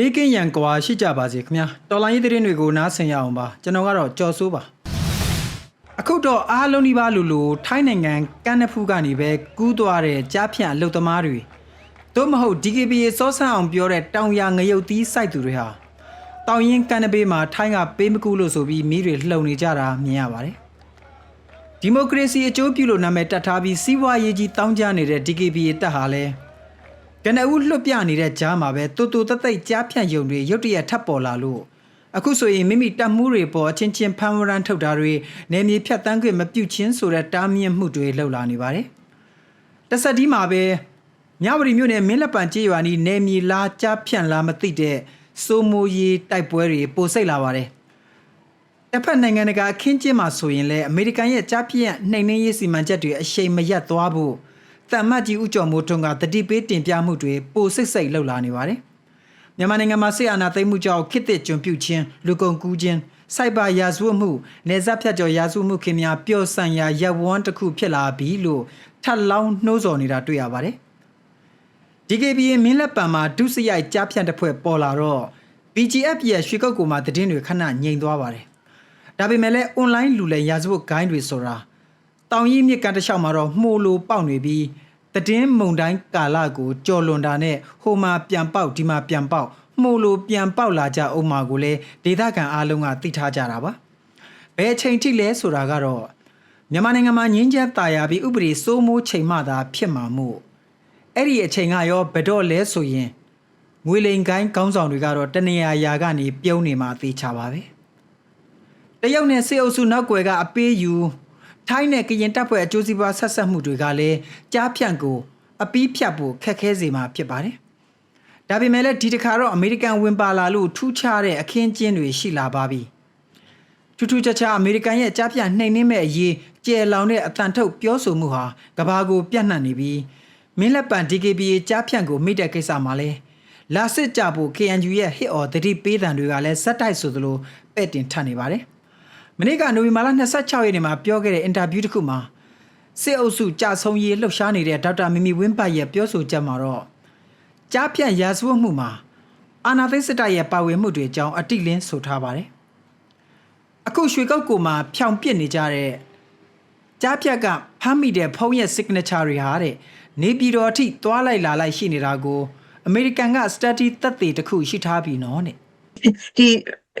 ဘေးကင်းရန်ကွာရှိကြပါစေခင်ဗျာတော်လိုင်းရေးသတင်းတွေကိုနားဆင်ရအောင်ပါကျွန်တော်ကတော့ကြော်စိုးပါအခုတော့အားလုံးဒီပါလူလူထိုင်းနိုင်ငံကန်နဖူးကနေပဲကူးသွားတဲ့ကြားဖြန့်အလုတ်သမားတွေတို့မဟုတ် DKBA စောဆန်းအောင်ပြောတဲ့တောင်ရငရုတ်သီးစိုက်သူတွေဟာတောင်ရင်ကန်နဘေးမှာထိုင်းကပေးမကူလို့ဆိုပြီးမိတွေလှုံနေကြတာမြင်ရပါတယ်ဒီမိုကရေစီအကျိုးပြုလို့နာမည်တက်ထားပြီးစီးပွားရေးကြီးတောင်းကြနေတဲ့ DKBA တက်ဟာလဲ ကနအူးလွတ်ပြနေတဲ့ကြားမှာပဲတူတူတက်တိတ်ကြားဖြန့်ယုံတွေရုတ်တရက်ထပ်ပေါ်လာလို့အခုဆိုရင်မိမိတပ်မှုတွေပေါ်အချင်းချင်းဖမ်းဝရမ်းထုတ်တာတွေနေမြေဖြတ်တန်းခွင့်မပြုတ်ချင်းဆိုတဲ့တားမြင့်မှုတွေလှုပ်လာနေပါတယ်။တဆက်ဒီမှာပဲမြဝတီမြို့နယ်မင်းလက်ပံကျေးရွာနီနေမြေလားကြားဖြန့်လားမသိတဲ့စိုးမိုးရေးတိုက်ပွဲတွေပိုစိတ်လာပါတယ်။တစ်ဖက်နိုင်ငံတကာအခင်းကျင်းမှာဆိုရင်လည်းအမေရိကန်ရဲ့ကြားဖြန့်နှိမ်နှင်းရေးစီမံချက်တွေအရှိန်မရက်သွားဖို့ တမ္မတ်ကြီးဦးကျော်မိုးထွန်းကတတိပေးတင်ပြမှုတွေပိုစိတ်စိတ်လှုပ်လာနေပါတယ်။မြန်မာနိုင်ငံမှာဆေးအာဏာသိမ်းမှုကြောင့်ခေတ်သစ်ကျွန်ပြုခြင်းလူကုန်ကူးခြင်းစိုက်ဘာရာဇဝတ်မှုနေဆက်ဖြတ်ကျော်ရာဇဝတ်မှုခင်များပျော့ဆန်ရာရပ်ဝန်းတစ်ခုဖြစ်လာပြီလို့ထပ်လောင်းနှိုးဆော်နေတာတွေ့ရပါတယ်။ DKBA မင်းလက်ပံမှာဒုစရိုက်ကြားဖြန့်တစ်ဖွဲ့ပေါ်လာတော့ BGF ရဲ့ရွှေကုတ်ကူမှာသတင်းတွေခဏငြိမ်သွားပါတယ်။ဒါပေမဲ့လည်း online လူလည်ရာဇဝတ်ဂိုင်းတွေဆိုတာတောင်ရီမြစ်ကမ်းတစ်လျှောက်မှာတော့မှုလိုပေါက်နေပြီး တည်င်းမုံတိုင်းကာလကိုကြော်လွန်တာနဲ့ဟိုမှာပြန်ပေါက်ဒီမှာပြန်ပေါက်မှုလိုပြန်ပေါက်လာကြအောင်မှာကိုလည်းဒေသခံအားလုံးကသိထားကြတာပါဘယ်အချိန်ထိလဲဆိုတာကတော့မြန်မာနိုင်ငံမှာငင်းချက်တာယာပြီးဥပဒေစိုးမိုးချိန်မှသာဖြစ်မှာမို့အဲ့ဒီအချိန်ကရောဘတော့လဲဆိုရင်ငွေလိန်ကိုင်းကောင်းဆောင်တွေကတော့တနေရာရာကနေပြုံးနေမှာသေချာပါပဲတရုတ်နဲ့စစ်အုပ်စုနောက်ွယ်ကအပေးယူ ထိုင်းနဲ့ကရင်တပ်ဖွဲ့အကျိုးစီးပွားဆက်ဆက်မှုတွေကလည်းကြားဖြန့်ကိုအပီးဖြတ်ဖို့ခက်ခဲစေမှာဖြစ်ပါတယ်ဒါပေမဲ့လည်းဒီတစ်ခါတော့အမေရိကန်ဝင်ပါလာလို့ထူးခြားတဲ့အခင်းကျင်းတွေရှိလာပါပြီထူးထူးခြားခြားအမေရိကန်ရဲ့ကြားဖြန့်နှိမ်နှင်းမဲ့အရေးကျယ်လောင်တဲ့အတန်ထုတ်ပြောဆိုမှုဟာကဘာကိုပြန့်နှံ့နေပြီးမင်းလက်ပံ DKBA ကြားဖြန့်ကိုမိတဲ့ကိစ္စမှာလဲလာစစ်ကြဖို့ KNU ရဲ့ hit or တတိပေးတံတွေကလည်းဇက်တိုက်ဆိုသလိုပဲ့တင်ထပ်နေပါတယ် မနေ့ကနိုဝင်ဘာလ26ရက်နေ့မှာပြောခဲ့တဲ့အင်တာဗျူးတစ်ခုမှာစစ်အုပ်စုကြာဆုံးရေးလှုပ်ရှားနေတဲ့ဒေါက်တာမီမီဝင်းပတ်ရဲ့ပြောဆိုချက်မှာတော့ကြားပြန့်ရာဇဝတ်မှုမှာအာနာသိစစ်တပ်ရဲ့ပါဝင်မှုတွေအကြောင်းအတိလင်းဆိုထားပါတယ်အခုရွှေကောက်ကိုမှာဖြောင်ပစ်နေကြတဲ့ကြားပြက်ကဖမ်းမိတဲ့ဖုန်းရဲ့ signature တွေဟာတဲ့နေပြည်တော်အထိသွားလိုက်လာလိုက်ရှိနေတာကိုအမေရိကန်က study သက်သေတစ်ခုရှိထားပြီနော်တဲ့ ဒီ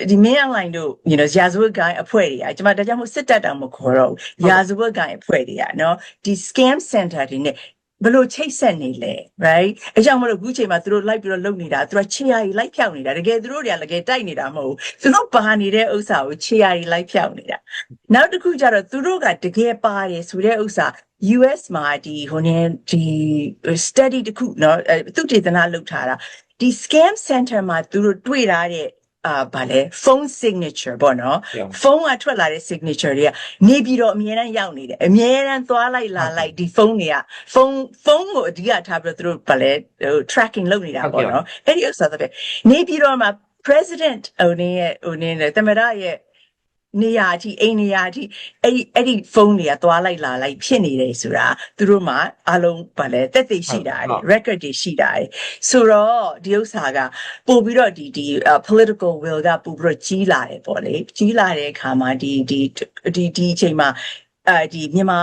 ဒီ main online တို့ you know ရာဇဝတ်ဂိုင်းအဖွဲ့တွေကကျွန်မဒါကြောင့်မို့စစ်တပ်တောင်မခေါ်တော့ဘူးရာဇဝတ်ဂိုင်းအဖွဲ့တွေကနော်ဒီ scam center တွေနဲ့ဘယ်လိုချိတ်ဆက်နေလဲ right အကြောင်းမလို့အခုချိန်မှာသူတို့လိုက်ပြီးတော့လုပ်နေတာသူကခြေရာကြီးလိုက်ဖြောက်နေတာတကယ်သူတို့တွေကလည်းတိုက်နေတာမဟုတ်ဘူးသူတို့ပါနေတဲ့ဥစ္စာကိုခြေရာကြီးလိုက်ဖြောက်နေတာနောက်တစ်ခုကျတော့သူတို့ကတကယ်ပါတယ်ဆိုတဲ့ဥစ္စာ US မှာဒီဟိုနေဒီ study တစ်ခုเนาะသူတေသနာလုပ်ထားတာ ဒီ scam center မှာသူတို့တွေ့ထားတဲ့အာဗာလဲ phone signature ပေါ့နော် Yeah. ဖုန်းကထွက်လာတဲ့ signature တွေကနေပြီးတော့အမြဲတမ်းရောက်နေတယ်အမြဲတမ်းသွားလိုက်လာလိုက်ဒီဖုန်းတွေကဖုန်းဖုန်းကိုအဓိကထားပြီးတော့သူတို့ဗာလဲဟို tracking လုပ်နေတာဟုတ်ပေါ့ကဲ့နော်အဲ့ဒီဥစ္စာတွေနေပြီးတော့မှ president ဟိုနေရဲ့ဟိုနေနဲ့တမရရဲ့ နေရာအထိအိမ်နေရာအထိအဲ့ဒီအဲ့ဒီဖုန်းတွေကသွားလိုက်လာလိုက်ဖြစ်နေတယ်ဆိုတာသူတို့မှအလုံးဗာလဲတက်သိရှိတာဟုတ်တယ် record တွေရှိတာတယ်ဆိုတော့ဒီဥစ္စာကပို့ပြီးတော့ဒီဒီ uh, political will ကပို့ပြီးတော့ကြီးလာတယ်ပေါ့လေကြီးလာတဲ့အခါမှာဒီဒီဒီဒီအချိန်မှာအဲဒီမြန်မာ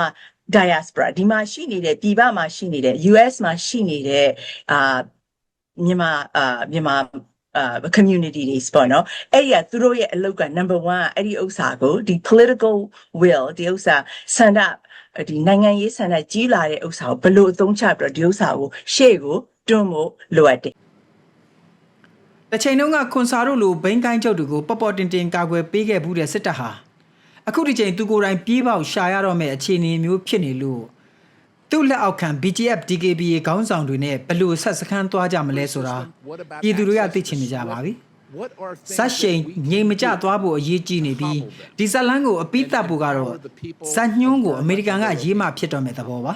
diaspora ဒီမှာရှိနေတဲ့ပြည်ပမှာရှိနေတဲ့ US မှာရှိနေတဲ့အာမြန်မာအာမြန်မာအာ community တွေပေါ့နော်အဲ့ဒီကသူတို့ရဲ့အလုပ်က number 1အဲ့ဒီဥစ္စာကိုဒီ political will ဒီဥစ္စာဆန္ဒဒီနိုင်ငံရေးဆန္ဒကြီးလာတဲ့ဥစ္စာကိုဘယ်လိုအသုံးချပြီးတော့ဒီဥစ္စာကိုရှေ့ကိုတွန်းဖို့လိုအပ်တယ်တစ်ချိန်တုန်းကခွန်စာတို့လိုဘိန်းကိုင်းချုပ်တွေကိုပပော့တင်တင်ကာကွယ်ပေးခဲ့ဘူးတဲ့စစ်တပ်ဟာအခုဒီချိန်သူကိုယ်တိုင်ပြေးပေါက်ရှာရတော့မဲ့အခြေအနေမျိုးဖြစ်နေလို့ သူ့လက်အောက်ခံ BGF DKBA ခေါင်းဆောင်တွေနဲ့ဘယ်လို့ဆက်စခန်းသွားကြမလဲဆိုတာပြည်သူတွေကသိချင်နေကြပါပြီဇက်ရှိန်ငြိမ်မကြသွားဖို့အရေးကြီးနေပြီးဒီဇက်လန်းကိုအပိသက်ဖို့ကတော့ဇက်ညွန်းကိုအမေရိကန်ကရေးမှဖြစ်တော့မဲ့သဘောပါ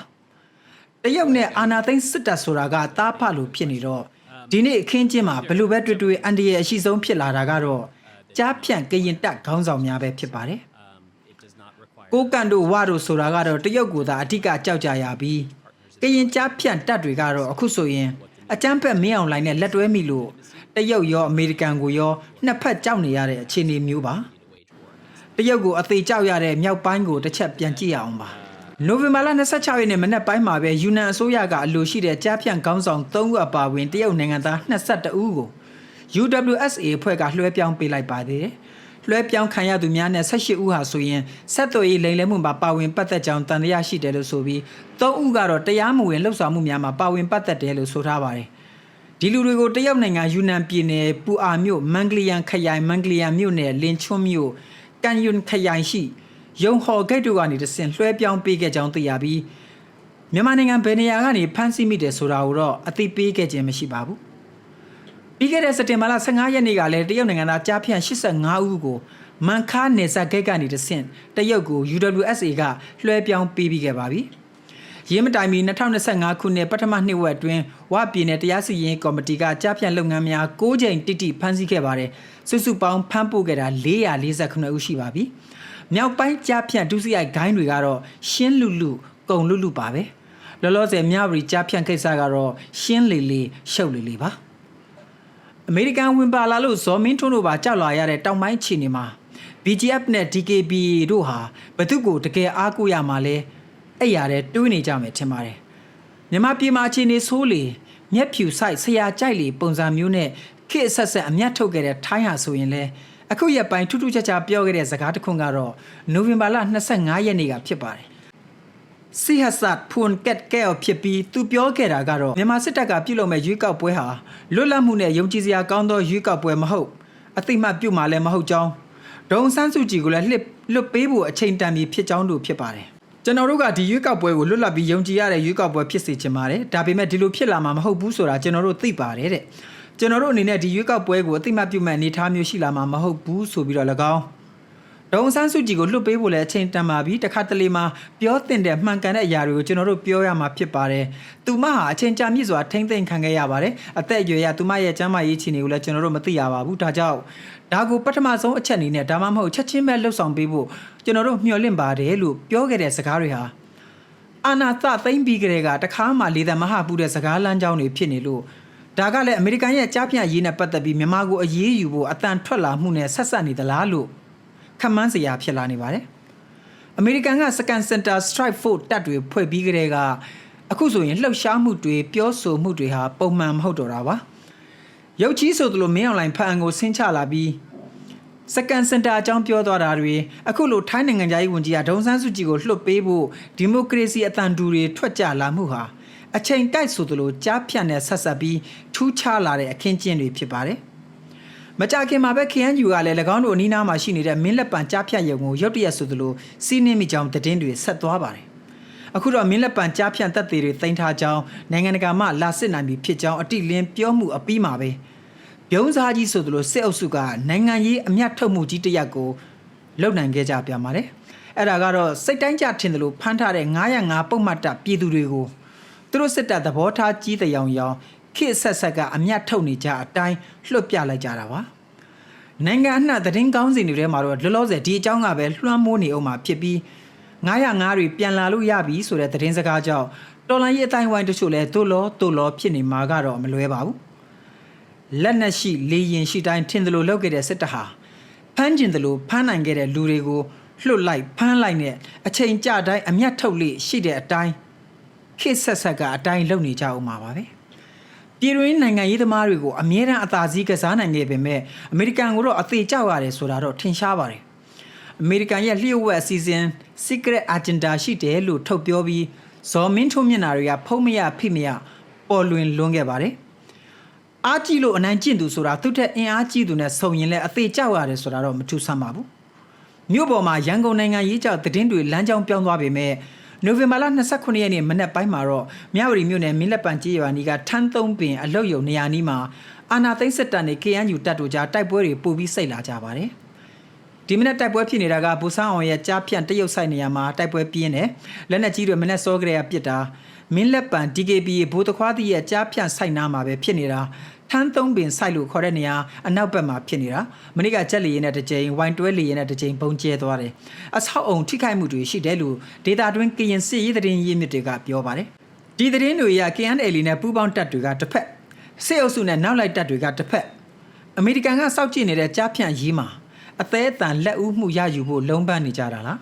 တရုတ်နဲ့အာနာသိန်းစစ်တပ်ဆိုတာကတားဖလို့ဖြစ်နေတော့ဒီနေ့အခင်းချင်းမှာဘယ်လို့ပဲတွေ့တွေ့အန်ဒီရဲ့အရှိဆုံးဖြစ်လာတာကတော့ကြားဖြန့်ကရင်တက်ခေါင်းဆောင်များပဲဖြစ်ပါတယ် ကိုကန်တို့ဝါတို့ဆိုတာကတော့တရုတ်ကိုသာအဓိကကြောက်ကြရပြီးကရင်ကြားဖြန့်တက်တွေကတော့အခုဆိုရင်အကြမ်းဖက်မင်းအောင်လှိုင်နဲ့လက်တွဲမိလို့တရုတ်ရောအမေရိကန်ကိုရောနှစ်ဖက်ကြောက်နေရတဲ့အခြေအနေမျိုးပါတရုတ်ကိုအသေးကြောက်ရတဲ့မြောက်ပိုင်းကိုတစ်ချက်ပြန်ကြည့်ရအောင်ပါနိုဝင်ဘာလ26ရက်နေ့မနက်ပိုင်းမှာပဲယူနန်အစိုးရကအလိုရှိတဲ့ကြားဖြန့်ခေါင်းဆောင်3ဦးအပါအဝင်တရုတ်နိုင်ငံသား22ဦးကို UWSA အဖွဲ့ကလွှဲပြောင်းပေးလိုက်ပါသေးတယ်။ လွှဲပြောင်းခံရသူများနဲ့18ဦးဟာဆိုရင်ဆက်သွယ်ရေးလိမ်လည်မှုမှာပါဝင်ပတ်သက်ကြောင်းတန်တရားရှိတယ်လို့ဆိုပြီး3ဦးကတော့တရားမဝင်လှုပ်ဆောင်မှုများမှာပါဝင်ပတ်သက်တယ်လို့ဆိုထားပါတယ်။ဒီလူတွေကိုတရုတ်နိုင်ငံယူနန်ပြည်နယ်ပူအာမြို့မန်ဂလီယန်ခရိုင်မန်ဂလီယန်မြို့နယ်လင်ချွန်းမြို့ကန်ယွန်ခရိုင်ရှိယုံဟော်ဂိတ်တို့ကနေတဆင့်လွှဲပြောင်းပေးခဲ့ကြောင်းသိရပြီးမြန်မာနိုင်ငံဗေနေယာကနေဖမ်းဆီးမိတယ်ဆိုတာကိုတော့အသိပေးခဲ့ခြင်းမရှိပါဘူး။ ပြီးခဲ့တဲ့စက်တင်ဘာလ15ရက်နေ့ကလည်းတရုတ်နိုင်ငံသားကြားဖြန့်85ဦးကိုမန်ခါနေဇာဂိတ်ကနေတဆင့်တရုတ်ကို UWSA ကလွှဲပြောင်းပေးပြီးခဲ့ပါပြီ။ရင်းမတိုင်မီ2025ခုနှစ်ပထမနှစ်ဝက်အတွင်းဝပြည်နယ်တရားစီရင်ကော်မတီကကြားဖြန့်လုပ်ငန်းများ6ကြိမ်တိတိဖမ်းဆီးခဲ့ပါတယ်။စုစုပေါင်းဖမ်းပို့ခဲ့တာ449ဦးရှိပါပြီ။မြောက်ပိုင်းကြားဖြန့်ဒုစရိုက်ဂိုင်းတွေကတော့ရှင်းလူလူကုံလူလူပါပဲ။လောလောဆယ်မြဝတီကြားဖြန့်ကိစ္စကတော့ရှင်းလေလေရှုပ်လေလေပါ။ အမေရိကန်ဝင်ပါလာလို့ဇော်မင်းထွန်းတို့ပါကြောက်လာရတဲ့တောင်ပိုင်းခြေနေမှာ BGF နဲ့ DKB တို့ဟာဘသူကိုတကယ်အားကိုးရမှာလဲအဲ့ရတဲ့တွေးနေကြမယ်ထင်ပါတယ်မြန်မာပြည်မှာခြေနေဆိုးလေမျက်ဖြူဆိုင်ဆရာကြိုက်လေပုံစံမျိုးနဲ့ခေတ်ဆက်ဆက်အမျက်ထုတ်ခဲ့တဲ့ထိုင်းဟာဆိုရင်လဲအခုရက်ပိုင်းထူးထူးခြားခြားပြောခဲ့တဲ့စကားတစ်ခုကတော့နိုဝင်ဘာလ25ရက်နေ့ကဖြစ်ပါတယ် စီဟဆတ်ဖွန်ကက်ကဲဖြစ်ပြီးသူပြောခဲ့တာကတော့မြန်မာစစ်တပ်ကပြုလုပ်မဲ့ရွေးကောက်ပွဲဟာလွတ်လပ်မှုနဲ့ယုံကြည်စရာကောင်းသောရွေးကောက်ပွဲမဟုတ်အသိမှတ်ပြုမှလည်းမဟုတ်ကြောင်းဒုံဆန်းစုကြည်ကိုလည်းလှစ်လွတ်ပေးဖို့အချိန်တန်ပြီဖြစ်ကြောင်းတို့ဖြစ်ပါတယ်ကျွန်တော်တို့ကဒီရွေးကောက်ပွဲကိုလွတ်လပ်ပြီးယုံကြည်ရတဲ့ရွေးကောက်ပွဲဖြစ်စေချင်ပါတယ်ဒါပေမဲ့ဒီလိုဖြစ်လာမှာမဟုတ်ဘူးဆိုတာကျွန်တော်တို့သိပါတယ်တဲ့ကျွန်တော်တို့အနေနဲ့ဒီရွေးကောက်ပွဲကိုအသိမှတ်ပြုမဲ့အနေအထားမျိုးရှိလာမှာမဟုတ်ဘူးဆိုပြီးတော့၎င်း ဒေါန်ဆန်းစုကြည်ကိုလွတ်ပေးဖို့လည်းအချိန်တန်ပါပြီတခါတလေမှာပြောတင်တဲ့မှန်ကန်တဲ့အရာတွေကိုကျွန်တော်တို့ပြောရမှာဖြစ်ပါတယ်။သူမဟာအချိန်ကြာမြင့်စွာထိမ့်သိမ့်ခံခဲ့ရပါတယ်။အသက်အရွယ်ရသူမရဲ့ကျန်းမာရေးအခြေအနေကိုလည်းကျွန်တော်တို့မသိရပါဘူး။ဒါကြောင့်ဒါကိုပထမဆုံးအချက်အနေနဲ့ဒါမှမဟုတ်ချက်ချင်းပဲလှုပ်ဆောင်ပေးဖို့ကျွန်တော်တို့မျှော်လင့်ပါတယ်လို့ပြောခဲ့တဲ့စကားတွေဟာအာနာသသိမ့်ပြီးကြတဲ့ကတခါမှလေသမဟာပူတဲ့စကားလမ်းကြောင်းတွေဖြစ်နေလို့ဒါကလည်းအမေရိကန်ရဲ့ကြားဖြတ်ရေးနဲ့ပတ်သက်ပြီးမြန်မာကိုအရေးယူဖို့အတန်ထွက်လာမှုနဲ့ဆက်ဆက်နေသလားလို့ ခန့်မှန်းစရာဖြစ်လာနေပါတယ်။အမေရိကန်က Second Center Strike Force တပ်တွေဖွဲ့ပြီးကြတဲ့ကအခုဆိုရင်လှုပ်ရှားမှုတွေပြောဆိုမှုတွေဟာပုံမှန်မဟုတ်တော့တာပါ။ရုပ်ကြီးဆိုသလိုမင်းအွန်လိုင်းဖန်ကိုဆင်းချလာပြီး Second Center အကြောင်းပြောသွားတာတွေအခုလိုထိုင်းနိုင်ငံသားရေးဝန်ကြီးကဒုံဆန်းစုကြည်ကိုလှုပ်ပေးဖို့ဒီမိုကရေစီအတန်တူတွေထွက်ကြလာမှုဟာအချိန်တိုက်ဆိုသလိုကြားဖြတ်နဲ့ဆက်ဆက်ပြီးထူးခြားလာတဲ့အခင်းကျင်းတွေဖြစ်ပါတယ်။ မကြခင်မှာပဲ KNU ကလည်း၎င်းတို့အနီးနားမှာရှိနေတဲ့မင်းလက်ပံကြားဖြတ်ရုံကိုရုတ်တရက်ဆိုသလိုစီးနှင်းမိကြောင်းသတင်းတွေဆက်သွားပါတယ်။အခုတော့မင်းလက်ပံကြားဖြတ်တပ်တွေတင်ထားကြောင်းနိုင်ငံတကာမှလာစစ်နိုင်ပြီဖြစ်ကြောင်းအတိလင်းပြောမှုအပြီးမှာပဲပြုံးစားကြီးဆိုသလိုစစ်အုပ်စုကနိုင်ငံရေးအမျက်ထုတ်မှုကြီးတစ်ရပ်ကိုလုပ်နိုင်ခဲ့ကြပြန်ပါတယ်။အဲ့ဒါကတော့စိတ်တိုင်းကြထင်တယ်လို့ဖမ်းထားတဲ့905ပုံမှတ်တပ်ပြည်သူတွေကိုသူတို့စစ်တပ်သဘောထားကြီးတဲ့ရောင်ရောင် ခေတ်ဆက်ဆက်ကအမျက်ထုတ်နေကြအတိုင်းလွှတ်ပြလိုက်ကြတာပါ။နိုင်ငံအနှံ့သတင်းကောင်းစီတွေထဲမှာတော့လောလောဆယ်ဒီအကြောင်းကပဲလွှမ်းမိုးနေအောင်မှာဖြစ်ပြီး905တွေပြန်လာလို့ရပြီဆိုတဲ့သတင်းစကားကြောင့်တော်လိုင်းရေးအတိုင်းဝိုင်းတချို့လဲတို့လောတို့လောဖြစ်နေမှာကတော့မလွဲပါဘူးလက်နက်ရှိလေရင်ရှိတိုင်းထင်တယ်လို့လုပ်ခဲ့တဲ့စစ်တပ်ဟာဖမ်းကျင်တယ်လို့ဖမ်းနိုင်ခဲ့တဲ့လူတွေကိုလှုပ်လိုက်ဖမ်းလိုက်နဲ့အချိန်ကြတိုင်းအမျက်ထုတ်လေရှိတဲ့အတိုင်းခေတ်ဆက်ဆက်ကအတိုင်းလုပ်နေကြအောင်မှာပါပဲ ပြည်တွင်းနိုင်ငံရေးသမားတွေကိုအမြဲတမ်းအသာစီးကစားနိုင်ခဲ့ပေမဲ့အမေရိကန်ကိုတော့အသေးကြောက်ရတယ်ဆိုတာတော့ထင်ရှားပါတယ်။အမေရိကန်ရဲ့လျှို့ဝှက်အစီအစဉ် Secret Agenda ရှိတယ်လို့ထုတ်ပြောပြီးဇော်မင်းထွန်းမျက်နှာတွေကဖုံးမရဖိမရပေါ်လွင်လွန်းခဲ့ပါတယ်။အားကြီးလို့အနိုင်ကျင့်သူဆိုတာသူ့ထက်အင်အားကြီးသူနဲ့ဆုံရင်လည်းအသေးကြောက်ရတယ်ဆိုတာတော့မထူးဆန်းပါဘူး။မြို့ပေါ်မှာရန်ကုန်နိုင်ငံရေးကြောက်သတင်းတွေလမ်းကြောင်းပြောင်းသွားပေမဲ့ နိုဝင်ဘာလ29ရက်နေ့မနက်ပိုင်းမှာတော့မြဝတီမြို့နယ်မင်းလက်ပံကြီးရွာနီကထန်းသုံးပင်အလုတ်ယုံနေရာနီးမှာအာနာသိန်းစစ်တပ်နဲ့ KNU တပ်တို့ကြားတိုက်ပွဲတွေပိုပြီးစိတ်လာကြပါတယ်။ဒီမနက်တိုက်ပွဲဖြစ်နေတာကဘူဆန်းအောင်ရဲ့ကြားဖြန့်တရုတ်ဆိုင်နေရာမှာတိုက်ပွဲပြင်းတယ်။လက်နက်ကြီးတွေမနက်စောကလေးကပစ်တာ မင်းလက်ပံ DKB ဘိုးတခွားတီရဲ့ကြားဖြန့်ဆိုင်နားမှာပဲဖြစ်နေတာထန်းသုံးပင်ဆိုင်လို့ခေါ်တဲ့နေရာအနောက်ဘက်မှာဖြစ်နေတာမနေ့ကကြက်လီရင်နဲ့တစ်ကြိမ်ဝိုင်တွဲလီရင်နဲ့တစ်ကြိမ်ပုံကျဲသွားတယ်အဆောက်အုံထိခိုက်မှုတွေရှိတယ်လို့ဒေတာတွင်းကရင်စစ်ရေးသတင်းရင်းမြစ်တွေကပြောပါတယ်ဒီသတင်းတွေအရ KNL နဲ့ပူးပေါင်းတပ်တွေကတစ်ဖက်စစ်အုပ်စုနဲ့နောက်လိုက်တပ်တွေကတစ်ဖက်အမေရိကန်ကစောက်ကြည့်နေတဲ့ကြားဖြန့်ရေးမှာအသေးအတန်လက်ဦးမှုရယူဖို့လုံးပန်းနေကြတာလား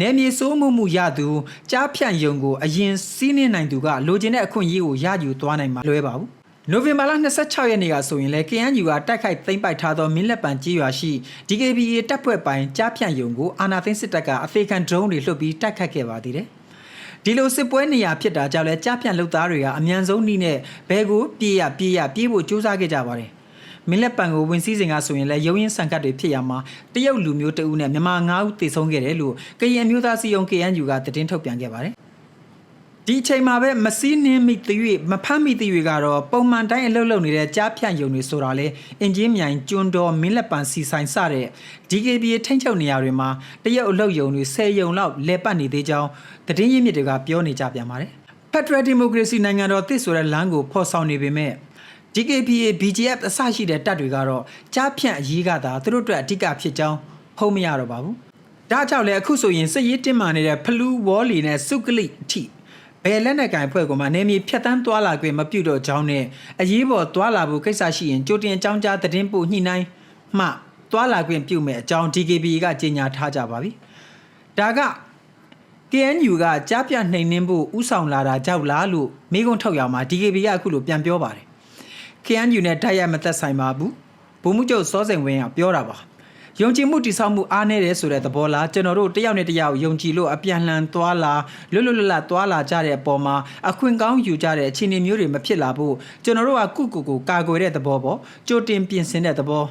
နယ်မြေစိုးမှုမှုရသူကြားဖြန့်ယုံကိုအရင်စီးနှင်းနိုင်သူကလိုချင်တဲ့အခွင့်အရေးကိုရယူသွားနိုင်မှာလွဲပါဘူးနိုဝင်ဘာလ26ရက်နေ့ကဆိုရင်လေ KNU ကတိုက်ခိုက်သိမ်းပိုက်ထားသောမင်းလက်ပံကြီးရွာရှိ DKBA တပ်ဖွဲ့ပိုင်းကြားဖြန့်ယုံကိုအာနာသိန်းစစ်တပ်ကအသေးခံဒရုန်းတွေလွှတ်ပြီးတိုက်ခတ်ခဲ့ပါသေးတယ်ဒီလိုစစ်ပွဲနေရာဖြစ်တာကြောင့်လဲကြားဖြန့်လုပ်သားတွေကအ мян ဆုံးနည်းနဲ့ဘဲကိုပြေးရပြေးရပြေးဖို့ကြိုးစားခဲ့ကြပါတယ် မင်းလက်ပံကိုဝင်စည်းစဉ်ကဆိုရင်လည်းရုံရင်းဆန်ကတ်တွေဖြစ်ရမှာတရုတ်လူမျိုးတအုပ်နဲ့မြန်မာ9ဦးတည်ဆုံးခဲ့တယ်လို့ကရင်မျိုးသားစီယုံ KNU ကသတင်းထုတ်ပြန်ခဲ့ပါတယ်ဒီအချိန်မှာပဲမစည်းနှင်းမိသရွေ့မဖမ်းမိသရွေ့ကတော့ပုံမှန်တိုင်းအလုပ်လုပ်နေတဲ့ကြားဖြန့်ယုံတွေဆိုတာလေအင်ဂျင်မြိုင်ကျွန်းတော်မင်းလက်ပံစီဆိုင်စတဲ့ DKBA ထိန်းချုပ်နေရာတွေမှာတရုတ်အလုပ်ယုံတွေ10ယုံလောက်လဲပတ်နေသေးကြောင်းသတင်းရင်းမြစ်တွေကပြောနေကြပြန်ပါတယ်။ Federal Democracy နိုင်ငံတော်တစ်ဆိုတဲ့လမ်းကိုဖော်ဆောင်နေပေမဲ့ DKBA BGF အစရှိတဲ့တပ်တွေကတော့ကြားဖြန့်အရေးကသာသူတို့အတွက်အဓိကဖြစ်ကြောင်းဖုံးမရတော့ပါဘူး။ဒါကြောင့်လည်းအခုဆိုရင်စစ်ရေးတင်းမာနေတဲ့ဖလူးဝေါ်လီနဲ့စုကလိအထိဘယ်လက်နက်ကင်ဖွဲ့ကမှနေမီဖြတ်တန်းသွားလာခွင့်မပြုတော့ကြောင်းနဲ့အရေးပေါ်သွားလာဖို့ကိစ္စရှိရင်ကြိုတင်အကြောင်းကြားသတင်းပို့ညှိနှိုင်းမှသွားလာခွင့်ပြုမယ်အကြောင်း DKBA ကကြေညာထားကြပါပြီ။ဒါက KNU ကကြားပြနှိမ်နှင်းဖို့ဥဆောင်လာတာကြောက်လားလို့မိကုံထုတ်ရမှာ DKB ကအခုလိုပြန်ပြောပါတယ်။ KNU နဲ့တိုက်ရိုက်မသက်ဆိုင်ပါဘူး။ဘုံမှုချုပ်စောစိန်ဝင်းကပြောတာပါ။ယုံကြည်မှုတိဆောက်မှုအားနည်းတယ်ဆိုတဲ့သဘောလားကျွန်တော်တို့တယောက်နဲ့တယောက်ယုံကြည်လို့အပြန်လှန်သွားလာလွတ်လွတ်လပ်လပ်သွားလာကြတဲ့အပေါ်မှာအခွင့်ကောင်းယူကြတဲ့အခြေအနေမျိုးတွေမဖြစ်လာဖို့ကျွန်တော်တို့ကကုကုကိုကာကွယ်တဲ့သဘောပေါ့ကြိုတင်ပြင်ဆင်တဲ့သဘော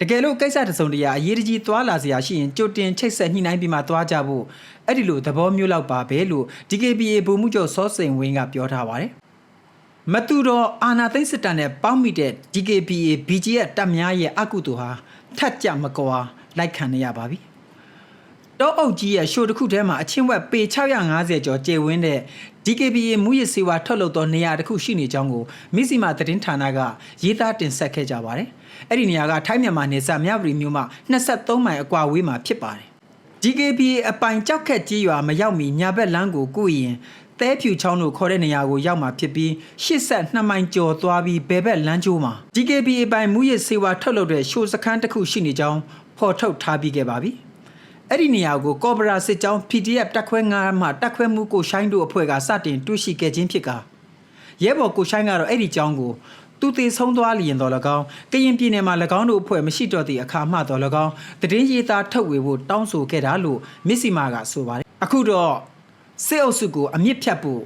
တကယ်လို့ကိစ္စတစ်စုံတရာအရေးတကြီးသွားလာစရာရှိရင်ကြိုတင်ချိတ်ဆက်ညှိနှိုင်းပြီးမှသွားကြဖို့အဲ့ဒီလိုသဘောမျိုးလောက်ပါပဲလို့ DKBA ဗိုလ်မှူးချုပ်စောစိန်ဝင်းကပြောထားပါတယ် မတူတော့အာနာသိန်းစစ်တပ်နဲ့ပေါင်းမိတဲ့ DKBA BGF တပ်များရဲ့အကုသိုလ်ဟာထက်ကြမကွာလိုက်ခံနေရပါပြီတောအုပ်ကြီးရဲ့ရှိုးတစ်ခုထဲမှာအချင်းဝက်ပေ650ကျော်ကျေဝင်းတဲ့ DKBA မူရစ်စေဝါထုတ်လုပ်သောနေရာတစ်ခုရှိနေကြောင်းကိုမိစီမာသတင်းဌာနကရေးသားတင်ဆက်ခဲ့ကြပါတယ်။အဲ့ဒီနေရာကထိုင်းမြန်မာနယ်စပ်မြဝတီမြို့မှာ23မိုင်အကွာဝေးမှာဖြစ်ပါတယ်။ DKBA အပိုင်ကြောက်ခက်ကြီးရွာမရောက်မီညာဘက်လမ်းကိုကုရင် သဲဖြူချောင်းတို့ခေါ်တဲ့နေရာကိုရောက်မှာဖြစ်ပြီး82မိုင်ကျော်သွားပြီးဘယ်ဘက်လမ်းကျိုးမှာ DKBA ပိုင်မူရစ်စေဝါထုတ်လုပ်တဲ့ရှိုးစခန်းတစ်ခုရှိနေကြောင်းဖော်ထုတ်ထားပြီးခဲ့ပါပြီ။အဲ့ဒီနေရာကိုကော့ဘရာစစ်ကြောင်း PDF တက်ခွဲ9မှတက်ခွဲမှုကိုရှိုင်းတို့အဖွဲ့ကစတင်တွရှိခဲ့ခြင်းဖြစ်ကရဲဘော်ကိုရှိုင်းကတော့အဲ့ဒီကြောင်းကိုသူတည်ဆုံးသွားလျင်တော်၎င်းကရင်ပြည်နယ်မှာ၎င်းတို့အဖွဲ့မရှိတော့သည့်အခါမှတော်၎င်းတည်င်းရေးသားထုတ်ဝေဖို့တောင်းဆိုခဲ့တာလို့မစ္စည်းမာကဆိုပါတယ်အခုတော့ စစ်အုပ်စုကိုအမြင့်ဖြတ်ဖို့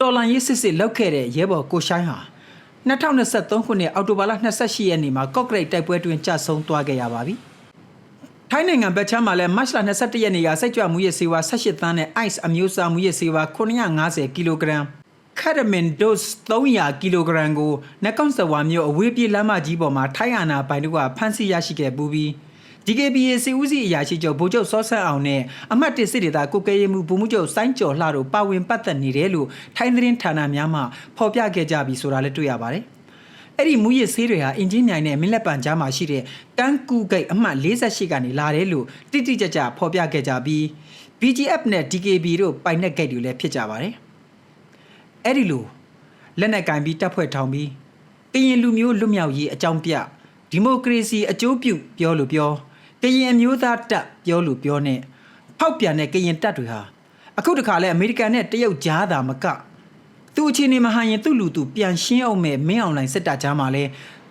တော်လန်ရေးစစ်စစ်လောက်ခဲ့တဲ့ရဲဘော်ကိုရှိုင်းဟာ2023ခုနှစ်အောက်တိုဘာလ28ရက်နေ့မှာကော့ဂရိတ်တိုက်ပွဲတွင်ကြာဆုံးသွားခဲ့ရပါပြီ။ထိုင်းနိုင်ငံဘက်ချမ်းမှာလည်းမတ်လ21ရက်နေ့ကစိတ်ကြွမှုရဲ့စေဝါ18သန်းနဲ့ ice အမျိုးအစားမှုရဲ့စေဝါ950ကီလိုဂရမ်ခရမင်ဒို့စ်300ကီလိုဂရမ်ကိုနက်ကောင်စဝါမျိုးအဝေးပြေးလမ်းမကြီးပေါ်မှာထိုင်းအာနာပိုင်တို့ကဖမ်းဆီးရရှိခဲ့ပူပြီး DKBA စီဦးစီးအရာရှိချုပ်ဗိုလ်ချုပ်စောဆန်းအောင်နဲ့အမတ်တစ်စစ်ဒေသကုတ်ကဲရေးမှုဗိုလ်မှူးချုပ်စိုင်းကျော်လှတို့ပါဝင်ပတ်သက်နေတယ်လို့ထိုင်းသတင်းဌာနများမှဖော်ပြခဲ့ကြပြီးဆိုတာလည်းတွေ့ရပါတယ်။အဲ့ဒီမူရစ်ဆေးတွေဟာအင်ဂျင်မြိုင်နဲ့မင်းလက်ပံကြားမှာရှိတဲ့ကန်းကူဂိတ်အမှတ်48ကနေလာတယ်လို့တိတိကျကျဖော်ပြခဲ့ကြပြီး BGF နဲ့ DKB တို့ပိုင်တဲ့ဂိတ်တွေလည်းဖြစ်ကြပါတယ်။အဲ့ဒီလိုလက်နက်ကင်ပြီးတပ်ဖွဲ့ထောင်ပြီးကရင်လူမျိုးလွတ်မြောက်ရေးအကြောင်းပြဒီမိုကရေစီအကျိုးပြုပြောလို့ပြော ကရင်အမျိုးသားတပ်ပြောလို့ပြောနဲ့ဖောက်ပြန်တဲ့ကရင်တပ်တွေဟာအခုတခါလဲအမေရိကန်နဲ့တရုတ်ကြားတာမကသူ့အချင်းနေမဟန်ရင်သူ့လူသူပြန်ရှင်းအောင်မဲ့မင်းအောင်လိုင်းစစ်တပ်ကြားမှာလဲ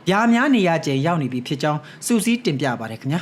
ဗျာများနေရကျရောက်နေပြီဖြစ်ကြောင်းစူးစီးတင်ပြပါရခင်ဗျာ